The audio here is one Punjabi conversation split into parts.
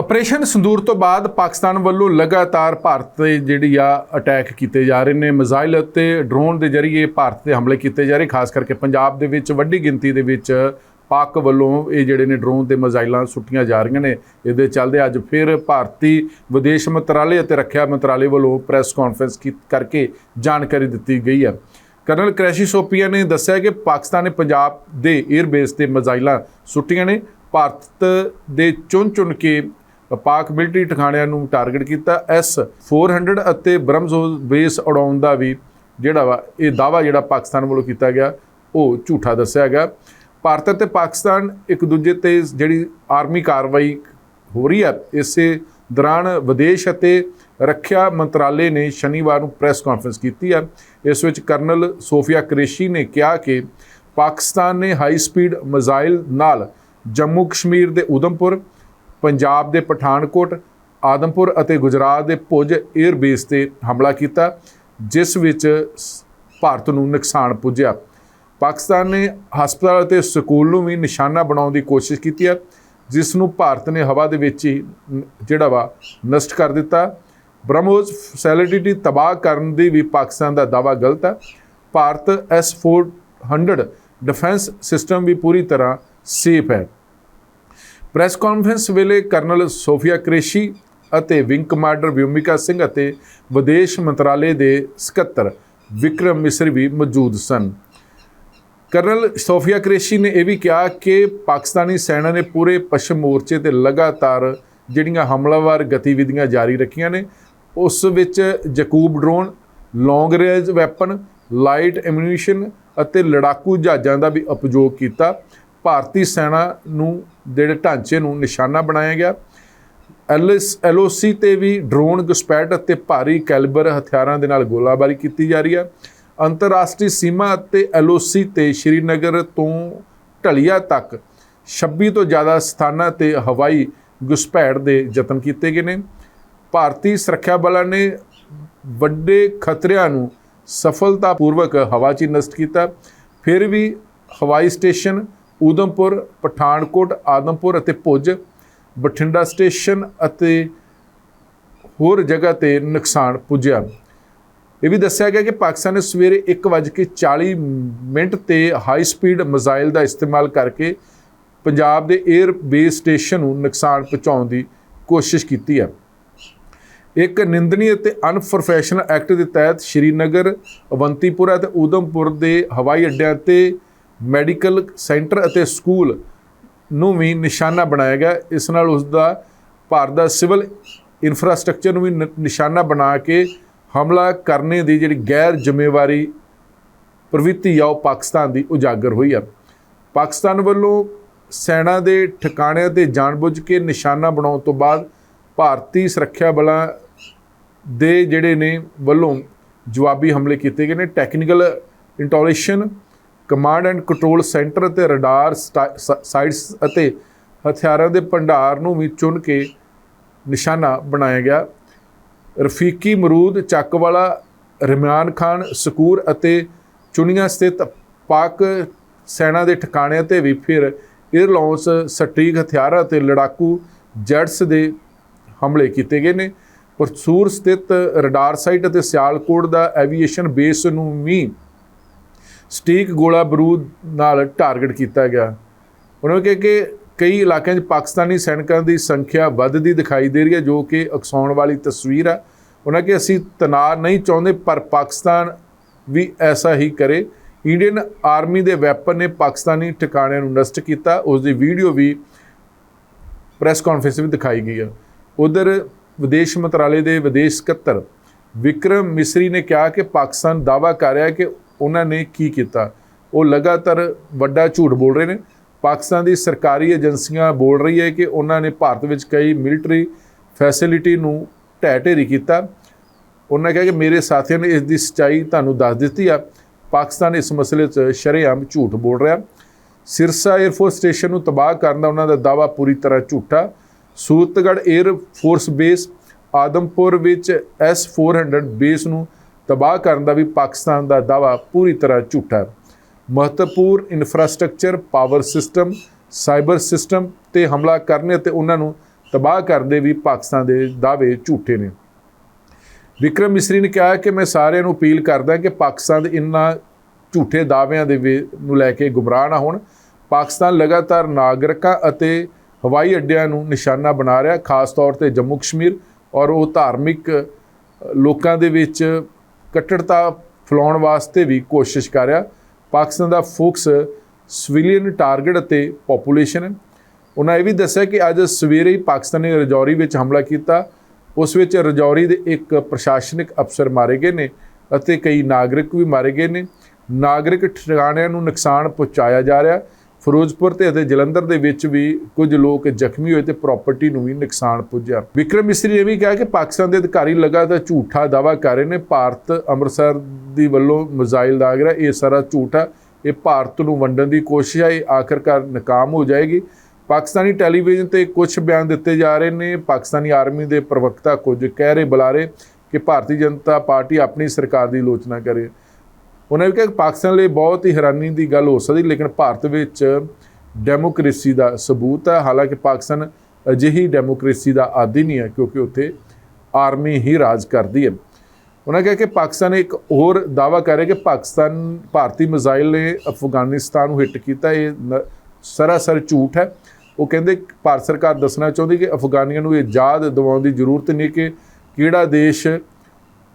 ਆਪਰੇਸ਼ਨ ਸੰਦੂਰ ਤੋਂ ਬਾਅਦ ਪਾਕਿਸਤਾਨ ਵੱਲੋਂ ਲਗਾਤਾਰ ਭਾਰਤ ਤੇ ਜਿਹੜੀ ਆ ਅਟੈਕ ਕੀਤੇ ਜਾ ਰਹੇ ਨੇ। ਮਿਜ਼ਾਈਲ ਅਤੇ ਡਰੋਨ ਦੇ ਜ਼ਰੀਏ ਭਾਰਤ ਤੇ ਹਮਲੇ ਕੀਤੇ ਜਾ ਰਹੇ, ਖਾਸ ਕਰਕੇ ਪੰਜਾਬ ਦੇ ਵਿੱਚ ਵੱਡੀ ਗਿਣਤੀ ਦੇ ਵਿੱਚ ਪਾਕ ਵੱਲੋਂ ਇਹ ਜਿਹੜੇ ਨੇ ਡਰੋਨ ਤੇ ਮਿਜ਼ਾਈਲਾਂ ਸੁੱਟੀਆਂ ਜਾ ਰਹੀਆਂ ਨੇ। ਇਹਦੇ ਚੱਲਦੇ ਅੱਜ ਫਿਰ ਭਾਰਤੀ ਵਿਦੇਸ਼ ਮੰਤਰਾਲੇ ਅਤੇ ਰੱਖਿਆ ਮੰਤਰਾਲੇ ਵੱਲੋਂ ਪ੍ਰੈਸ ਕਾਨਫਰੰਸ ਕੀ- ਕਰਕੇ ਜਾਣਕਾਰੀ ਦਿੱਤੀ ਗਈ ਹੈ। ਕਰਨਲ ਕ੍ਰੈਸ਼ੀ ਸੋਪੀਆ ਨੇ ਦੱਸਿਆ ਕਿ ਪਾਕਿਸਤਾਨ ਨੇ ਪੰਜਾਬ ਦੇ 에ਅਰ ਬੇਸ ਤੇ ਮਿਜ਼ਾਈਲਾਂ ਸੁੱਟੀਆਂ ਨੇ। ਭਾਰਤ ਦੇ ਚੁਣ ਚੁਣ ਕੇ ਪਾਕ ਮਿਲਟਰੀ ਟਿਕਾਣਿਆਂ ਨੂੰ ਟਾਰਗੇਟ ਕੀਤਾ। ਐਸ 400 ਅਤੇ ਬ੍ਰਹਮਸੋਸ ਬੇਸ ਉਡਾਉਣ ਦਾ ਵੀ ਜਿਹੜਾ ਵਾ, ਇਹ ਦਾਵਾ ਜਿਹੜਾ ਪਾਕਿਸਤਾਨ ਵੱਲੋਂ ਕੀਤਾ ਗਿਆ, ਉਹ ਝੂਠਾ ਦੱਸਿਆ ਗਿਆ। ਭਾਰਤ ਅਤੇ ਪਾਕਿਸਤਾਨ ਇੱਕ ਦੂਜੇ ਤੇ ਜਿਹੜੀ ਆਰਮੀ ਕਾਰਵਾਈ ਹੋ ਰਹੀ ਹੈ ਇਸੇ ਦੌਰਾਨ ਵਿਦੇਸ਼ ਅਤੇ ਰੱਖਿਆ ਮੰਤਰਾਲੇ ਨੇ ਸ਼ਨੀਵਾਰ ਨੂੰ ਪ੍ਰੈਸ ਕਾਨਫਰੰਸ ਕੀਤੀ ਹੈ ਇਸ ਵਿੱਚ ਕਰਨਲ ਸੋਫੀਆ ਕ੍ਰੇਸ਼ੀ ਨੇ ਕਿਹਾ ਕਿ ਪਾਕਿਸਤਾਨ ਨੇ ਹਾਈ ਸਪੀਡ ਮਿਜ਼ਾਈਲ ਨਾਲ ਜੰਮੂ ਕਸ਼ਮੀਰ ਦੇ ਉਦਮਪੁਰ ਪੰਜਾਬ ਦੇ ਪਠਾਨਕੋਟ, ਆਦਮਪੁਰ ਅਤੇ ਗੁਜਰਾਤ ਦੇ ਭੁਜ 에ਅਰ ਬੇਸ ਤੇ ਹਮਲਾ ਕੀਤਾ, ਜਿਸ ਵਿੱਚ ਸ- ਭਾਰਤ ਨੂੰ ਨੁਕਸਾਨ ਪੁੱਜਿਆ। ਪਾਕਿਸਤਾਨ ਨੇ ਹਸਪਤਾਲ ਅਤੇ ਸਕੂਲ ਨੂੰ ਵੀ ਨਿਸ਼ਾਨਾ ਬਣਾਉਣ ਦੀ ਕੋਸ਼ਿਸ਼ ਕੀਤੀ ਹੈ ਜਿਸ ਨੂੰ ਭਾਰਤ ਨੇ ਹਵਾ ਦੇ ਵਿੱਚ ਹੀ ਜਿਹੜਾ ਵਾ, ਨਸ਼ਟ ਕਰ ਦਿੱਤਾ। ਬ੍ਰਹਮੋਸ ਫੈਸਿਲਿਟੀ ਤਬਾਹ ਕਰਨ ਦੀ ਵੀ ਪਾਕਿਸਤਾਨ ਦਾ ਦਾਵਾ ਗਲਤ ਹੈ ਭਾਰਤ S400 ਡਿਫੈਂਸ ਸਿਸਟਮ ਵੀ ਪੂਰੀ ਤਰ੍ਹਾਂ ਸੇਫ ਹੈ। ਪ੍ਰੈਸ ਕਾਨਫਰੰਸ ਵੇਲੇ ਕਰਨਲ ਸੋਫੀਆ ਕ੍ਰੇਸ਼ੀ ਅਤੇ ਵਿੰਗ ਕਮਾਂਡਰ ਵਿਉਮਿਕਾ ਸਿੰਘ ਅਤੇ ਵਿਦੇਸ਼ ਮੰਤਰਾਲੇ ਦੇ ਸਕੱਤਰ ਵਿਕਰਮ ਮਿਸਰ ਵੀ ਮੌਜੂਦ ਸਨ। ਕਰਨਲ ਸੋਫੀਆ ਕ੍ਰੇਸ਼ੀ ਨੇ ਇਹ ਵੀ ਕਿਹਾ ਕਿ ਪਾਕਿਸਤਾਨੀ ਸੈਨਾ ਨੇ ਪੂਰੇ ਪੱਛਮ ਮੋਰਚੇ ਤੇ ਲਗਾਤਾਰ ਜਿਹੜੀਆਂ ਹਮਲਾਵਰ ਗਤੀਵਿਧੀਆਂ ਜਾਰੀ ਰੱਖੀਆਂ ਨੇ, ਉਸ ਵਿੱਚ ਜਕੂਬ drone, long range weapon, light ammunition ਅਤੇ ਲੜਾਕੂ ਜਹਾਜ਼ਾਂ ਦਾ ਵੀ ਉਪਯੋਗ ਕੀਤਾ ਭਾਰਤੀ ਸੈਨਾ ਨੂੰ ਜਿਹੜੇ ਢਾਂਚੇ ਨੂੰ ਨਿਸ਼ਾਨਾ ਬਣਾਇਆ ਗਿਆ। ਐਲਐਸ ਐਲਓਸੀ ਤੇ ਵੀ ਡਰੋਨ ਘੁਸਪੈਠ ਅਤੇ ਭਾਰੀ ਕੈਲੀਬਰ ਹਥਿਆਰਾਂ ਦੇ ਨਾਲ ਗੋਲਾਬਾਰੀ ਕੀਤੀ ਜਾ ਰਹੀ ਹੈ। ਅੰਤਰਰਾਸ਼ਟਰੀ ਸੀਮਾ ਅਤੇ ਐਲਓਸੀ ਤੇ ਸ਼੍ਰੀਨਗਰ ਤੋਂ ਢਲੀਆ ਤੱਕ 26 ਤੋਂ ਜ਼ਿਆਦਾ ਸਥਾਨਾਂ ਤੇ ਹਵਾਈ ਘੁਸਪੈਠ ਦੇ ਯਤਨ ਕੀਤੇ ਗਏ ਨੇ। ਭਾਰਤੀ ਸੁਰੱਖਿਆ ਬਲਾਂ ਨੇ ਵੱਡੇ ਖਤਰਿਆਂ ਨੂੰ ਸਫਲਤਾਪੂਰਵਕ ਹਵਾ 'ਚ ਹੀ ਨਸ਼ਟ ਕੀਤਾ। ਫਿਰ ਵੀ ਹਵਾਈ ਸਟੇਸ਼ਨ ਊਧਮਪੁਰ ਪਠਾਨਕੋਟ, ਆਦਮਪੁਰ ਅਤੇ ਭੁਜ ਬਠਿੰਡਾ ਸਟੇਸ਼ਨ ਅਤੇ ਹੋਰ ਜਗ੍ਹਾ ਤੇ ਨੁਕਸਾਨ ਪੁੱਜਿਆ। ਇਹ ਵੀ ਦੱਸਿਆ ਗਿਆ ਕਿ ਪਾਕਿਸਤਾਨ ਨੇ ਸਵੇਰੇ 1:40 ਮਿੰਟ ਤੇ ਹਾਈ ਸਪੀਡ ਮਿਜ਼ਾਈਲ ਦਾ ਇਸਤੇਮਾਲ ਕਰਕੇ ਪੰਜਾਬ ਦੇ 에ਅਰ ਬੇਸ ਸਟੇਸ਼ਨ ਨੂੰ ਨੁਕਸਾਨ ਪਹੁੰਚਾਉਣ ਦੀ ਕੋਸ਼ਿਸ਼ ਕੀਤੀ ਹੈ। ਇੱਕ ਨਿੰਦਨੀ ਅਤੇ ਅਨਪ੍ਰੋਫੈਸ਼ਨਲ ਐਕਟ ਦੇ ਤਹਿਤ ਸ਼੍ਰੀਨਗਰ, ਅਵੰਤੀਪੁਰਾ ਅਤੇ ਊਧਮਪੁਰ ਦੇ ਹਵਾਈ ਅੱਡਿਆਂ ਤੇ ਮੈਡੀਕਲ ਸੈਂਟਰ ਅਤੇ ਸਕੂਲ ਨੂੰ ਵੀ ਨਿਸ਼ਾਨਾ ਬਣਾਇਆ ਗਿਆ। ਇਸ ਨਾਲ ਉਸ ਦਾ ਭਾਰਤ ਦਾ ਸਿਵਲ ਇਨਫਰਾਸਟ੍ਰਕਚਰ ਨੂੰ ਵੀ ਨ- ਨਿਸ਼ਾਨਾ ਬਣਾ ਕੇ ਹਮਲਾ ਕਰਨੇ ਦੀ ਜਿਹੜੀ ਗੈਰ ਜ਼ਿੰਮੇਵਾਰੀ ਪ੍ਰਵਿਰਤੀ ਆ, ਉਹ ਪਾਕਿਸਤਾਨ ਦੀ ਉਜਾਗਰ ਹੋਈ ਆ। ਪਾਕਿਸਤਾਨ ਵੱਲੋਂ ਸੈਨਾ ਦੇ ਠਿਕਾਣਿਆਂ ਤੇ ਜਾਣਬੁੱਝ ਕੇ ਨਿਸ਼ਾਨਾ ਬਣਾਉਣ ਤੋਂ ਬਾਅਦ ਭਾਰਤੀ ਸੁਰੱਖਿਆ ਬਲਾਂ ਦੇ ਜਿਹੜੇ ਨੇ ਵੱਲੋਂ ਜਵਾਬੀ ਹਮਲੇ ਕੀਤੇ ਗਏ ਨੇ। Technical installation command and control centre ਅਤੇ ਰਡਾਰ ਸਾਈਟਸ ਅਤੇ ਹਥਿਆਰਾਂ ਦੇ ਭੰਡਾਰ ਨੂੰ ਵੀ ਚੁਣ ਕੇ ਨਿਸ਼ਾਨਾ ਬਣਾਇਆ ਗਿਆ। ਰਫੀਕੀ ਮਰੂਦ, ਚੱਕਵਾਲਾ ਰਮਿਆਨ ਖਾਨ, ਸਕੂਰ ਅਤੇ ਚੁਣੀਆਂ ਸਥਿਤ ਪਾਕ ਸੈਨਾ ਦੇ ਠਿਕਾਣਿਆਂ ਤੇ ਵੀ ਫਿਰ 에ਅਰਲਾਉਂਸ ਸਟੀਕ ਹਥਿਆਰਾਂ ਅਤੇ ਲੜਾਕੂ ਜੈਟਸ ਦੇ ਹਮਲੇ ਕੀਤੇ ਗਏ ਨੇ। ਪਰਸੂਰ ਸਥਿਤ ਰਡਾਰ ਸਾਈਟ ਅਤੇ ਸਿਆਲਕੋਟ ਦਾ ਐਵੀਏਸ਼ਨ ਬੇਸ ਨੂੰ ਵੀ ਸਟੀਕ ਗੋਲਾ ਬਰੂਦ ਨਾਲ ਟਾਰਗੇਟ ਕੀਤਾ ਗਿਆ। ਉਹਨਾਂ ਨੇ ਕਿਹਾ ਕਿ ਕਈ ਇਲਾਕਿਆਂ 'ਚ ਪਾਕਿਸਤਾਨੀ ਸੈਨਿਕਾਂ ਦੀ ਸੰਖਿਆ ਵੱਧਦੀ ਦਿਖਾਈ ਦੇ ਰਹੀ ਹੈ, ਜੋ ਕਿ ਉਕਸਾਉਣ ਵਾਲੀ ਤਸਵੀਰ ਹੈ। ਉਹਨਾਂ ਕਿ ਅਸੀਂ ਤਣਾਅ ਨਹੀਂ ਚਾਹੁੰਦੇ, ਪਰ ਪਾਕਿਸਤਾਨ ਵੀ ਐਸਾ ਹੀ ਕਰੇ। ਇੰਡੀਅਨ ਆਰਮੀ ਦੇ ਵੈਪਨ ਨੇ ਪਾਕਿਸਤਾਨੀ ਟਿਕਾਣਿਆਂ ਨੂੰ ਨਸ਼ਟ ਕੀਤਾ। ਉਸ ਦੀ ਵੀਡੀਓ ਵੀ ਪ੍ਰੈਸ ਕਾਨਫਰੰਸ ਵਿੱਚ ਦਿਖਾਈ ਗਈ ਹੈ। ਉਧਰ ਵਿਦੇਸ਼ ਮੰਤਰਾਲੇ ਦੇ ਵਿਦੇਸ਼ ਸਕੱਤਰ ਵਿਕਰਮ ਮਿਸਰੀ ਨੇ ਕਿਹਾ ਕਿ ਪਾਕਿਸਤਾਨ ਦਾਅਵਾ ਕਰ ਰਿਹਾ ਹੈ ਕਿ ਉਹਨਾਂ ਨੇ ਕੀ ਕੀਤਾ? ਉਹ ਲਗਾਤਾਰ ਵੱਡਾ ਝੂਠ ਬੋਲ ਰਹੇ ਨੇ। ਪਾਕਿਸਤਾਨ ਦੀ ਸਰਕਾਰੀ ਏਜੰਸੀਆਂ ਬੋਲ ਰਹੀ ਹੈ ਕਿ ਉਹਨਾਂ ਨੇ ਭਾਰਤ ਵਿੱਚ ਕਈ ਮਿਲਟਰੀ ਫੈਸਿਲਿਟੀ ਨੂੰ ਢਹਿ ਢੇਰੀ ਕੀਤਾ। ਉਹਨਾਂ ਕਿਹਾ ਕਿ ਮੇਰੇ ਸਾਥੀਆਂ ਨੇ ਇਸ ਦੀ ਸਚਾਈ ਤੁਹਾਨੂੰ ਦੱਸ ਦਿੱਤੀ ਆ। ਪਾਕਿਸਤਾਨ ਇਸ ਮਸਲੇ 'ਚ ਸ਼ਰੇਆਮ ਝੂਠ ਬੋਲ ਰਿਹਾ। ਸਿਰਸਾ 에ਅਰਫੋਰਸ ਸਟੇਸ਼ਨ ਨੂੰ ਤਬਾਹ ਕਰਨ ਦਾ ਉਹਨਾਂ ਦਾ ਦਾਅਵਾ ਪੂਰੀ ਤਰ੍ਹਾਂ ਝੂਠਾ। Suratgarh air force base Adampur ਵਿੱਚ S400 ਬੇਸ ਨੂੰ ਤਬਾਹ ਕਰਨ ਦਾ ਵੀ ਪਾਕਿਸਤਾਨ ਦਾ ਦਾਅਵਾ ਪੂਰੀ ਤਰ੍ਹਾਂ ਝੂਠਾ ਹੈ। ਮਹੱਤਵਪੂਰਨ infrastructure power system cyber system ਤੇ ਹਮਲਾ ਕਰਨੇ ਅਤੇ ਉਹਨਾਂ ਨੂੰ ਤਬਾਹ ਕਰਦੇ ਵੀ ਪਾਕਿਸਤਾਨ ਦੇ ਦਾਅਵੇ ਝੂਠੇ ਨੇ। ਵਿਕਰਮ ਮਿਸਰੀ ਨੇ ਕਿਹਾ ਕਿ ਮੈਂ ਸਾਰਿਆਂ ਨੂੰ ਅਪੀਲ ਕਰਦਾ ਕਿ ਪਾਕਿਸਤਾਨ ਦੇ ਇਨ੍ਹਾਂ ਝੂਠੇ ਦਾਅਵਿਆਂ ਦੇ ਵੇ- ਨੂੰ ਲੈ ਕੇ ਗੁੰਮਰਾਹ ਨਾ ਹੋਣ। ਪਾਕਿਸਤਾਨ ਲਗਾਤਾਰ ਨਾਗਰਿਕਾਂ ਅਤੇ ਹਵਾਈ ਅੱਡਿਆਂ ਨੂੰ ਨਿਸ਼ਾਨਾ ਬਣਾ ਰਿਹਾ, ਖਾਸ ਤੌਰ ਤੇ ਜੰਮੂ ਕਸ਼ਮੀਰ ਔਰ ਉਹ ਧਾਰਮਿਕ ਲੋਕਾਂ ਦੇ ਵਿੱਚ ਕੱਟੜਤਾ ਫੈਲਾਉਣ ਵਾਸਤੇ ਵੀ ਕੋਸ਼ਿਸ਼ ਕਰ ਰਿਹਾ। ਪਾਕਿਸਤਾਨ ਦਾ ਫੋਕਸ ਸਿਵਿਲੀਅਨ ਟਾਰਗੇਟ ਅਤੇ ਪੋਪੂਲੇਸ਼ਨ ਹੈ। ਉਹਨਾਂ ਇਹ ਵੀ ਦੱਸਿਆ ਕਿ ਅੱਜ ਸਵੇਰੇ ਹੀ ਪਾਕਿਸਤਾਨ ਨੇ ਰਜੌਰੀ ਵਿੱਚ ਹਮਲਾ ਕੀਤਾ। ਉਸ ਵਿੱਚ ਰਜੌਰੀ ਦੇ ਇੱਕ ਪ੍ਰਸ਼ਾਸਨਿਕ ਅਫਸਰ ਮਾਰੇ ਗਏ ਨੇ ਅਤੇ ਕਈ ਨਾਗਰਿਕ ਵੀ ਮਾਰੇ ਗਏ ਨੇ। ਨਾਗਰਿਕ ਠਿਕਾਣਿਆਂ ਨੂੰ ਨੁਕਸਾਨ ਪਹੁੰਚਾਇਆ ਜਾ ਰਿਹਾ। ਫਿਰੋਜ਼ਪੁਰ ਤੇ ਅਤੇ ਜਲੰਧਰ ਦੇ ਵਿੱਚ ਵੀ ਕੁਝ ਲੋਕ ਜ਼ਖਮੀ ਹੋਏ ਤੇ ਪ੍ਰਾਪਰਟੀ ਨੂੰ ਵੀ ਨੁਕਸਾਨ ਪੁੱਜਿਆ। ਵਿਕਰਮ ਮਿਸਰੀ ਨੇ ਇਹ ਵੀ ਕਿਹਾ ਕਿ ਪਾਕਿਸਤਾਨ ਦੇ ਅਧਿਕਾਰੀ ਲਗਾਤਾਰ ਝੂਠਾ ਦਾਵਾ ਕਰ ਰਹੇ ਨੇ। ਭਾਰਤ ਅੰਮ੍ਰਿਤਸਰ ਦੀ ਵੱਲੋਂ ਮਿਜ਼ਾਈਲ ਦਾਗ ਰਿਹਾ ਇਹ ਸਾਰਾ ਝੂਠ ਹੈ ਇਹ ਭਾਰਤ ਨੂੰ ਵੰਡਣ ਦੀ ਕੋਸ਼ਿਸ਼ ਹੈ ਇਹ ਆਖਰਕਾਰ ਨਾਕਾਮ ਹੋ ਜਾਏਗੀ। ਪਾਕਿਸਤਾਨੀ ਟੈਲੀਵਿਜ਼ਨ ਤੇ ਕੁਝ ਬਿਆਨ ਦਿੱਤੇ ਜਾ ਰਹੇ ਨੇ। ਪਾਕਿਸਤਾਨੀ ਆਰਮੀ ਦੇ ਪ੍ਰਵਕਤਾ ਕੁਝ ਕਹਿ ਰਹੇ ਬੁਲਾਰੇ ਕਿ ਭਾਰਤੀ ਜਨਤਾ ਪਾਰਟੀ ਆਪਣੀ ਸਰਕਾਰ ਦੀ ਆਲੋਚਨਾ ਕਰੇ। ਉਹਨਾਂ ਨੇ ਕਿਹਾ ਕਿ ਪਾਕਿਸਤਾਨ ਲਈ ਬਹੁਤ ਹੀ ਹੈਰਾਨੀ ਦੀ ਗੱਲ ਹੋ ਸਕਦੀ, ਲੇਕਿਨ ਭਾਰਤ ਵਿੱਚ ਡੈਮੋਕ੍ਰੇਸੀ ਦਾ ਸਬੂਤ ਹੈ। ਹਾਲਾਂਕਿ ਪਾਕਿਸਤਾਨ ਅਜਿਹੀ ਡੈਮੋਕ੍ਰੇਸੀ ਦਾ ਆਦੀ ਨਹੀਂ ਹੈ, ਕਿਉਂਕਿ ਉੱਥੇ ਆਰਮੀ ਹੀ ਰਾਜ ਕਰਦੀ ਹੈ। ਉਹਨਾਂ ਕਿਹਾ ਕਿ ਪਾਕਿਸਤਾਨ ਇੱਕ ਹੋਰ ਦਾਵਾ ਕਰ ਰਿਹਾ ਕਿ ਪਾਕਿਸਤਾਨ, ਭਾਰਤੀ ਮਿਜ਼ਾਈਲ ਨੇ ਅਫਗਾਨਿਸਤਾਨ ਨੂੰ ਹਿੱਟ ਕੀਤਾ। ਇਹ ਨ- ਸਰਾਸਰ ਝੂਠ ਹੈ। ਉਹ ਕਹਿੰਦੇ, ਭਾਰਤ ਸਰਕਾਰ ਦੱਸਣਾ ਚਾਹੁੰਦੀ ਕਿ ਅਫਗਾਨੀਆਂ ਨੂੰ ਇਹ ਯਾਦ ਦਿਵਾਉਣ ਦੀ ਜ਼ਰੂਰਤ ਨਹੀਂ ਕਿ ਕਿਹੜਾ ਦੇਸ਼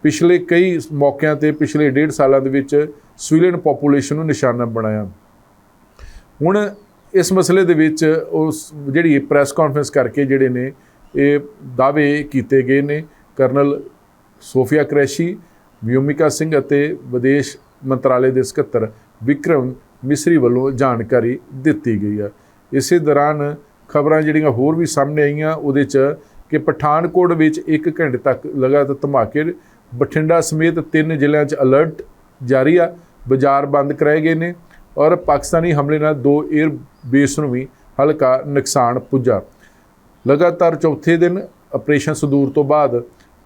ਪਿਛਲੇ ਕਈ ਮੌਕਿਆਂ ਤੇ ਪਿਛਲੇ ਡੇਢ ਸਾਲਾਂ ਦੇ ਵਿੱਚ ਸਿਵਿਲੀਅਨ ਪੋਪੂਲੇਸ਼ਨ ਨੂੰ ਨਿਸ਼ਾਨਾ ਬਣਾਇਆ। ਹੁਣ ਇਸ ਮਸਲੇ ਦੇ ਵਿੱਚ ਉਸ ਜਿਹੜੀ ਪ੍ਰੈਸ ਕਾਨਫਰੰਸ ਕਰਕੇ ਜਿਹੜੇ ਨੇ, ਇਹ ਦਾਅਵੇ ਕੀਤੇ ਗਏ ਨੇ। ਕਰਨਲ ਸੋਫੀਆ ਕ੍ਰੈਸ਼ੀ, ਵਿਯੋਮਿਕਾ ਸਿੰਘ ਅਤੇ ਵਿਦੇਸ਼ ਮੰਤਰਾਲੇ ਦੇ ਸਕੱਤਰ ਵਿਕਰਮ ਮਿਸਰੀ ਵੱਲੋਂ ਜਾਣਕਾਰੀ ਦਿੱਤੀ ਗਈ ਹੈ ਇਸੇ ਦੌਰਾਨ ਖਬਰਾਂ ਜਿਹੜੀਆਂ ਹੋਰ ਵੀ ਸਾਹਮਣੇ ਆਈਆਂ, ਉਹਦੇ 'ਚ ਕਿ ਪਠਾਨਕੋਟ ਵਿੱਚ 1 ਘੰਟੇ ਤੱਕ ਲਗਾਤਾਰ ਧਮਾਕੇ ਬਠਿੰਡਾ ਸਮੇਤ ਤਿੰਨ ਜ਼ਿਲ੍ਹਿਆਂ 'ਚ ਅਲਰਟ ਜਾਰੀ ਆ। ਬਾਜ਼ਾਰ ਬੰਦ ਕਰਾਏ ਗਏ ਨੇ ਔਰ ਪਾਕਿਸਤਾਨੀ ਹਮਲੇ ਨਾਲ ਦੋ 에ਅਰ ਬੇਸ ਨੂੰ ਵੀ ਹਲਕਾ ਨੁਕਸਾਨ ਪੁੱਜਾ। ਲਗਾਤਾਰ ਚੌਥੇ ਦਿਨ ਆਪਰੇਸ਼ਨ ਸੰਦੂਰ ਤੋਂ ਬਾਅਦ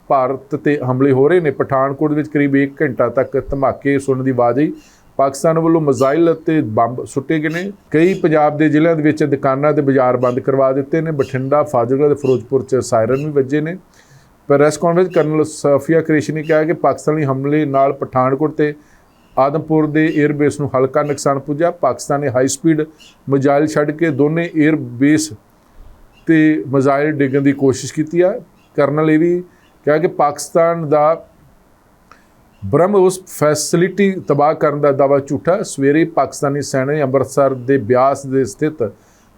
ਭਾਰਤ ਤੇ ਹਮਲੇ ਹੋ ਰਹੇ ਨੇ। ਪਠਾਨਕੋਟ ਵਿੱਚ ਕਰੀਬ 1 ਘੰਟਾ ਤੱਕ ਧਮਾਕੇ ਸੁਣਨ ਦੀ ਆਵਾਜ਼ ਆਈ। ਪਾਕਿਸਤਾਨ ਵੱਲੋਂ ਮਿਜ਼ਾਈਲ ਅਤੇ ਬੰਬ ਸੁੱਟੇ ਗਏ ਨੇ। ਕਈ ਪੰਜਾਬ ਦੇ ਜ਼ਿਲ੍ਹਿਆਂ ਦੇ ਵਿੱਚ ਦੁਕਾਨਾਂ ਤੇ ਬਾਜ਼ਾਰ ਬੰਦ ਕਰਵਾ ਦਿੱਤੇ ਨੇ। ਬਠਿੰਡਾ, ਫਾਜ਼ਿਲਕਾ ਤੇ ਫਿਰੋਜ਼ਪੁਰ 'ਚ ਸਾਇਰਨ ਵੀ ਵੱਜੇ ਨੇ। Press conference colonel Sofia Qureshi ਨੇ ਕਿਹਾ ਕਿ ਪਾਕਿਸਤਾਨੀ ਹਮਲੇ ਨਾਲ ਪਠਾਨਕੋਟ ਤੇ ਆਦਮਪੁਰ ਦੇ 에ਅਰਬੇਸ ਨੂੰ ਹਲਕਾ ਨੁਕਸਾਨ ਪੁੱਜਾ ਪਾਕਿਸਤਾਨ ਨੇ ਹਾਈ ਸਪੀਡ ਮਿਜ਼ਾਈਲ ਛੱਡ ਕੇ ਦੋਨੇ 에ਅਰਬੇਸ ਤੇ ਮਿਜ਼ਾਈਲ ਡਿੱਗਣ ਦੀ ਕੋਸ਼ਿਸ਼ ਕੀਤੀ ਆ। ਕਰਨਲ ਇਹ ਵੀ ਕਿਹਾ ਕਿ ਪਾਕਿਸਤਾਨ ਦਾ ਬ੍ਰਹਮੋਸ ਫੈਸਿਲਿਟੀ ਤਬਾਹ ਕਰਨ ਦਾ ਦਾਅਵਾ ਝੂਠਾ। ਸਵੇਰੇ ਪਾਕਿਸਤਾਨੀ ਸੈਨਾ ਨੇ ਅੰਮ੍ਰਿਤਸਰ ਦੇ ਬਿਆਸ ਦੇ ਸਥਿਤ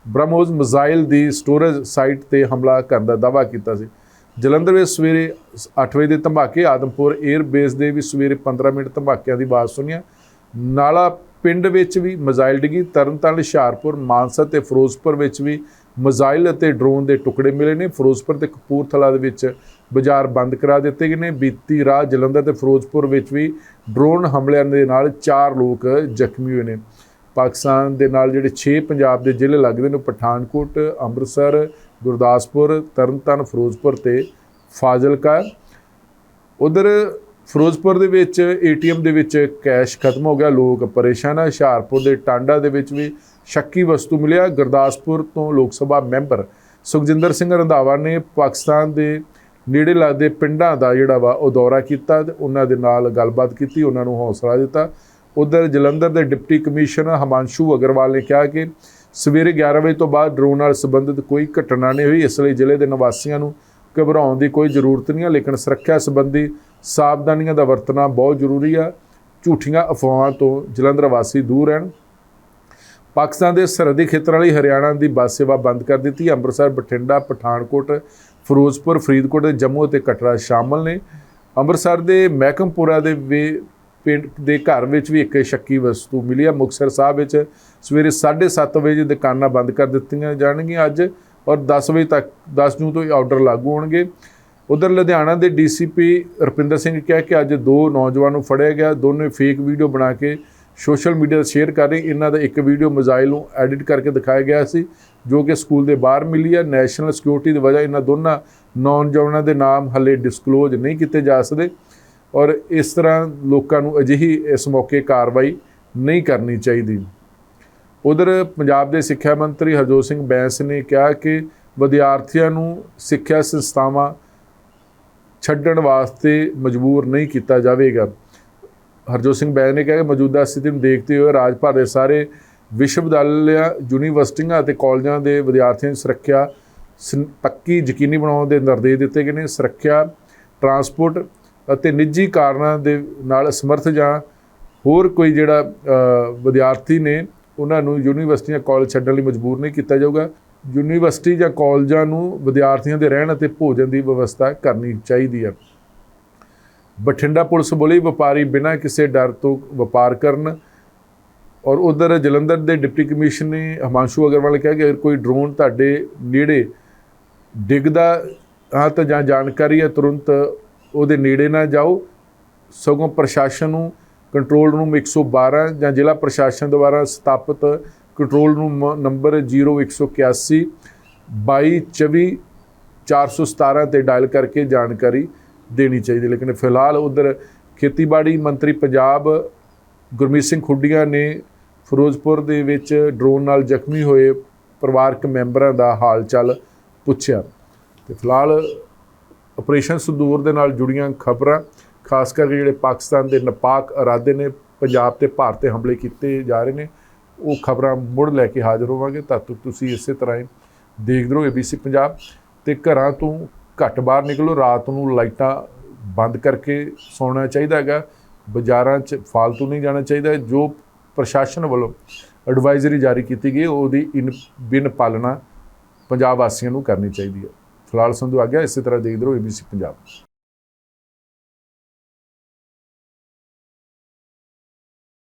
ਬ੍ਰਹਮੋਸ ਮਿਜ਼ਾਈਲ ਦੀ ਸਟੋਰੇਜ ਸਾਈਟ ਤੇ ਹਮਲਾ ਕਰਨ ਦਾ ਦਾਅਵਾ ਕੀਤਾ ਸੀ। ਜਲੰਧਰ ਵਿੱਚ ਸਵੇਰੇ 8 ਵਜੇ ਦੇ ਧਮਾਕੇ, ਆਦਮਪੁਰ 에ਅਰ ਬੇਸ ਦੇ ਵੀ ਸਵੇਰੇ 15 ਮਿੰਟ ਧਮਾਕਿਆਂ ਦੀ ਆਵਾਜ਼ ਸੁਣੀਆ ਨਾਲਾ ਪਿੰਡ ਵਿੱਚ ਵੀ ਮਿਜ਼ਾਈਲ ਡਿੱਗੀ, ਤਰਨਤਾਰਨ, ਹੁਸ਼ਿਆਰਪੁਰ, ਮਾਨਸਾ ਤੇ ਫਿਰੋਜ਼ਪੁਰ ਵਿੱਚ ਵੀ ਮਿਜ਼ਾਈਲ ਅਤੇ ਡਰੋਨ ਦੇ ਟੁਕੜੇ ਮਿਲੇ ਨੇ। ਫਿਰੋਜ਼ਪੁਰ ਤੇ ਕਪੂਰਥਲਾ ਦੇ ਵਿੱਚ ਬਾਜ਼ਾਰ ਬੰਦ ਕਰਾ ਦਿੱਤੇ ਗਏ ਨੇ। ਬੀਤੀ ਰਾਤ ਜਲੰਧਰ ਤੇ ਫਿਰੋਜ਼ਪੁਰ ਵਿੱਚ ਵੀ ਡਰੋਨ ਹਮਲਿਆਂ ਦੇ ਨਾਲ 4 ਲੋਕ ਜ਼ਖਮੀ ਹੋਏ ਨੇ। ਪਾਕਿਸਤਾਨ ਦੇ ਨਾਲ ਜਿਹੜੇ 6 ਪੰਜਾਬ ਦੇ ਜ਼ਿਲ੍ਹੇ ਲੱਗਦੇ ਨੇ ਪਠਾਨਕੋਟ, ਅੰਮ੍ਰਿਤਸਰ ਗੁਰਦਾਸਪੁਰ, ਤਰਨਤਾਰਨ, ਫਿਰੋਜ਼ਪੁਰ ਤੇ ਫਾਜ਼ਿਲਕਾ। ਉਧਰ ਫਿਰੋਜ਼ਪੁਰ ਦੇ ਵਿੱਚ ਏਟੀਐਮ ਦੇ ਵਿੱਚ ਕੈਸ਼ ਖਤਮ ਹੋ ਗਿਆ, ਲੋਕ ਪਰੇਸ਼ਾਨ ਆ। ਹੁਸ਼ਿਆਰਪੁਰ ਦੇ ਟਾਂਡਾ ਦੇ ਵਿੱਚ ਵੀ ਸ਼ੱਕੀ ਵਸਤੂ ਮਿਲਿਆ। ਗੁਰਦਾਸਪੁਰ ਤੋਂ ਲੋਕ ਸਭਾ ਮੈਂਬਰ ਸੁਖਜਿੰਦਰ ਸਿੰਘ ਰੰਧਾਵਾ ਨੇ ਪਾਕਿਸਤਾਨ ਦੇ ਨੇੜੇ ਲੱਗਦੇ ਪਿੰਡਾਂ ਦਾ ਜਿਹੜਾ ਵਾ ਉਹ ਦੌਰਾ ਕੀਤਾ ਤੇ ਉਹਨਾਂ ਦੇ ਨਾਲ ਗੱਲਬਾਤ ਕੀਤੀ, ਉਹਨਾਂ ਨੂੰ ਹੌਸਲਾ ਦਿੱਤਾ। ਉਧਰ ਜਲੰਧਰ ਦੇ ਡਿਪਟੀ ਕਮਿਸ਼ਨਰ ਹਮਾਂਸ਼ੂ ਅਗਰਵਾਲ ਨੇ ਕਿਹਾ ਕਿ ਸਵੇਰੇ 11 ਵਜੇ ਤੋਂ ਬਾਅਦ ਡਰੋਨ ਨਾਲ ਸੰਬੰਧਿਤ ਕੋਈ ਘਟਨਾ ਨਹੀਂ ਹੋਈ, ਇਸ ਲਈ ਜ਼ਿਲ੍ਹੇ ਦੇ ਨਿਵਾਸੀਆਂ ਨੂੰ ਘਬਰਾਉਣ ਦੀ ਕੋਈ ਜ਼ਰੂਰਤ ਨਹੀਂ ਹੈ ਲੇਕਿਨ ਸੁਰੱਖਿਆ ਸੰਬੰਧੀ ਸਾਵਧਾਨੀਆਂ ਦਾ ਵਰਤਣਾ ਬਹੁਤ ਜ਼ਰੂਰੀ ਆ। ਝੂਠੀਆਂ ਅਫਵਾਹਾਂ ਤੋਂ ਜਲੰਧਰ ਵਾਸੀ ਦੂਰ ਰਹਿਣ। ਪਾਕਿਸਤਾਨ ਦੇ ਸਰਹੱਦੀ ਖੇਤਰਾਂ ਲਈ ਹਰਿਆਣਾ ਦੀ ਬੱਸ ਸੇਵਾ ਬੰਦ ਕਰ ਦਿੱਤੀ। ਅੰਮ੍ਰਿਤਸਰ, ਬਠਿੰਡਾ, ਪਠਾਨਕੋਟ, ਫਿਰੋਜ਼ਪੁਰ, ਫਰੀਦਕੋਟ ਤੇ ਜੰਮੂ ਅਤੇ ਕਟਰਾ ਸ਼ਾਮਲ ਨੇ। ਅੰਮ੍ਰਿਤਸਰ ਦੇ ਮਹਿਕਮਪੁਰਾ ਦੇ ਵੇ- ਪਿੰਡ ਦੇ ਘਰ ਵਿੱਚ ਵੀ ਇੱਕ ਸ਼ੱਕੀ ਵਸਤੂ ਮਿਲੀ ਆ। ਮੁਕਤਸਰ ਸਾਹਿਬ ਵਿੱਚ ਸਵੇਰੇ 7:30 ਵਜੇ ਦੁਕਾਨਾਂ ਬੰਦ ਕਰ ਦਿੱਤੀਆਂ ਜਾਣਗੀਆਂ ਅੱਜ ਔਰ 10 ਵਜੇ ਤੱਕ 10 ਜੂਨ ਤੋਂ ਇਹ ਆਰਡਰ ਲਾਗੂ ਹੋਣਗੇ। ਉਧਰ ਲੁਧਿਆਣਾ ਦੇ ਡੀਸੀਪੀ ਰੁਪਿੰਦਰ ਸਿੰਘ ਕਿਹਾ ਕਿ ਅੱਜ ਦੋ ਨੌਜਵਾਨ ਨੂੰ ਫੜਿਆ ਗਿਆ। ਦੋਨੇ ਫੇਕ ਵੀਡੀਓ ਬਣਾ ਕੇ ਸੋਸ਼ਲ ਮੀਡੀਆ 'ਤੇ ਸ਼ੇਅਰ ਕਰ ਰਹੇ ਇਹਨਾਂ ਦਾ ਇੱਕ ਵੀਡੀਓ ਮੋਬਾਈਲ ਨੂੰ ਐਡਿਟ ਕਰਕੇ ਦਿਖਾਇਆ ਗਿਆ ਸੀ, ਜੋ ਕਿ ਸਕੂਲ ਦੇ ਬਾਹਰ ਮਿਲੀ ਹੈ ਨੈਸ਼ਨਲ ਸਿਕਿਉਰਿਟੀ ਦੀ ਵਜ੍ਹਾ ਇਹਨਾਂ ਦੋਨਾਂ ਨੌਜਵਾਨਾਂ ਦੇ ਨਾਮ ਹੱਲੇ ਡਿਸਕਲੋਜ਼ ਨਹੀਂ ਕੀਤੇ ਜਾ ਸਕਦੇ। ਔਰ ਇਸ ਤਰ੍ਹਾਂ ਲੋਕਾਂ ਨੂੰ ਅਜਿਹੀ ਇਸ ਮੌਕੇ ਕਾਰਵਾਈ ਨਹੀਂ ਕਰਨੀ ਚਾਹੀਦੀ। ਉਧਰ ਪੰਜਾਬ ਦੇ ਸਿੱਖਿਆ ਮੰਤਰੀ ਹਰਜੋਤ ਸਿੰਘ ਬੈਂਸ ਨੇ ਕਿਹਾ ਕਿ ਵਿਦਿਆਰਥੀਆਂ ਨੂੰ ਸਿੱਖਿਆ ਸੰਸਥਾਵਾਂ ਛੱਡਣ ਵਾਸਤੇ ਮਜਬੂਰ ਨਹੀਂ ਕੀਤਾ ਜਾਵੇਗਾ। ਹਰਜੋਤ ਸਿੰਘ ਬੈਂਸ ਨੇ ਕਿਹਾ ਕਿ ਮੌਜੂਦਾ ਸਥਿਤੀ ਨੂੰ ਦੇਖਦੇ ਹੋਏ ਰਾਜ ਭਰ ਦੇ ਸਾਰੇ ਵਿਸ਼ਵਵਿਦਿਆਲਿਆ ਯੂਨੀਵਰਸਿਟੀਆਂ ਅਤੇ ਕਾਲਜਾਂ ਦੇ ਵਿਦਿਆਰਥੀਆਂ ਦੀ ਸੁਰੱਖਿਆ ਸਨ- ਪੱਕੀ ਯਕੀਨੀ ਬਣਾਉਣ ਦੇ ਨਿਰਦੇਸ਼ ਦਿੱਤੇ ਗਏ ਨੇ। ਸੁਰੱਖਿਆ, ਟਰਾਂਸਪੋਰਟ ਅਤੇ ਨਿੱਜੀ ਕਾਰਨਾਂ ਦੇ ਨਾਲ ਸਮਰਥ ਜਾਂ ਹੋਰ ਕੋਈ ਜਿਹੜਾ ਵਿਦਿਆਰਥੀ ਨੇ ਉਹਨਾਂ ਨੂੰ ਯੂਨੀਵਰਸਿਟੀਆਂ, ਕਾਲਜ ਛੱਡਣ ਲਈ ਮਜਬੂਰ ਨਹੀਂ ਕੀਤਾ ਜਾਊਗਾ। ਯੂਨੀਵਰਸਿਟੀ ਜਾਂ ਕਾਲਜਾਂ ਨੂੰ ਵਿਦਿਆਰਥੀਆਂ ਦੇ ਰਹਿਣ ਅਤੇ ਭੋਜਨ ਦੀ ਵਿਵਸਥਾ ਕਰਨੀ ਚਾਹੀਦੀ ਹੈ। ਬਠਿੰਡਾ ਪੁਲਿਸ ਬੋਲੀ, ਵਪਾਰੀ ਬਿਨਾਂ ਕਿਸੇ ਡਰ ਤੋਂ ਵਪਾਰ ਕਰਨ ਔਰ ਉਧਰ ਜਲੰਧਰ ਦੇ ਡਿਪਟੀ ਕਮਿਸ਼ਨ ਨੇ ਹਿਮਾਂਸ਼ੂ ਅਗਰਵਾਲ ਕਿਹਾ ਕਿ ਅਗਰ ਕੋਈ ਡਰੋਨ ਤੁਹਾਡੇ ਨੇੜੇ ਡਿੱਗਦਾ ਹਾਂ ਤਾਂ ਜਾਂ ਜਾਣਕਾਰੀ ਹੈ, ਤੁਰੰਤ ਉਹਦੇ ਨੇੜੇ ਨਾ ਜਾਓ। ਸਗੋਂ ਪ੍ਰਸ਼ਾਸਨ ਨੂੰ ਕੰਟਰੋਲ ਰੂਮ 112 ਜਾਂ ਜ਼ਿਲ੍ਹਾ ਪ੍ਰਸ਼ਾਸਨ ਦੁਆਰਾ ਸਥਾਪਿਤ ਕੰਟਰੋਲ ਰੂਮ ਨੰਬਰ 0181 2224 417 ਤੇ ਡਾਇਲ ਕਰਕੇ ਜਾਣਕਾਰੀ ਦੇਣੀ ਚਾਹੀਦੀ। ਲੇਕਿਨ ਫਿਲਹਾਲ ਉਧਰ ਖੇਤੀਬਾੜੀ ਮੰਤਰੀ ਪੰਜਾਬ ਗੁਰਮੀਤ ਸਿੰਘ ਖੁੱਡੀਆਂ ਨੇ ਫਿਰੋਜ਼ਪੁਰ ਦੇ ਵਿੱਚ ਡਰੋਨ ਨਾਲ ਜ਼ਖਮੀ ਹੋਏ ਪਰਿਵਾਰਕ ਮੈਂਬਰਾਂ ਦਾ ਹਾਲ ਚਾਲ ਪੁੱਛਿਆ। ਤੇ ਫਿਲਹਾਲ ਆਪਰੇਸ਼ਨ ਸੰਦੂਰ ਦੇ ਨਾਲ ਜੁੜੀਆਂ ਖਬਰਾਂ, ਖਾਸ ਕਰਕੇ ਜਿਹੜੇ ਪਾਕਿਸਤਾਨ ਦੇ ਨਪਾਕ ਇਰਾਦੇ ਨੇ, ਪੰਜਾਬ ਤੇ ਭਾਰਤ ਤੇ ਹਮਲੇ ਕੀਤੇ ਜਾ ਰਹੇ ਨੇ, ਉਹ ਖਬਰਾਂ ਮੁੜ ਲੈ ਕੇ ਹਾਜ਼ਰ ਹੋਵਾਂਗੇ। ਤਦ ਤੱਕ ਤੁਸੀਂ ਇਸੇ ਤਰ੍ਹਾਂ ਹੀ ਦੇਖਦੇ ਰਹੋ ABC ਪੰਜਾਬ। ਤੇ ਘਰਾਂ ਤੋਂ ਘੱਟ ਬਾਹਰ ਨਿਕਲੋ, ਰਾਤ ਨੂੰ ਲਾਈਟਾਂ ਬੰਦ ਕਰਕੇ ਸੌਣਾ ਚਾਹੀਦਾ ਹੈਗਾ। ਬਾਜ਼ਾਰਾਂ 'ਚ ਫਾਲਤੂ ਨਹੀਂ ਜਾਣਾ ਚਾਹੀਦਾ। ਜੋ ਪ੍ਰਸ਼ਾਸਨ ਵੱਲੋਂ ਐਡਵਾਈਜ਼ਰੀ ਜਾਰੀ ਕੀਤੀ ਗਈ, ਉਹਦੀ ਇਨ, ਬਿਨ ਪਾਲਣਾ ਪੰਜਾਬ ਵਾਸੀਆਂ ਨੂੰ ਕਰਨੀ ਚਾਹੀਦੀ ਹੈ। ਫਿਲਹਾਲ ਸੰਧੂ ਆ ਗਿਆ ਇਸੇ ਤਰ੍ਹਾਂ ਦੇਖਦੇ ਰਹੋ ABC ਪੰਜਾਬ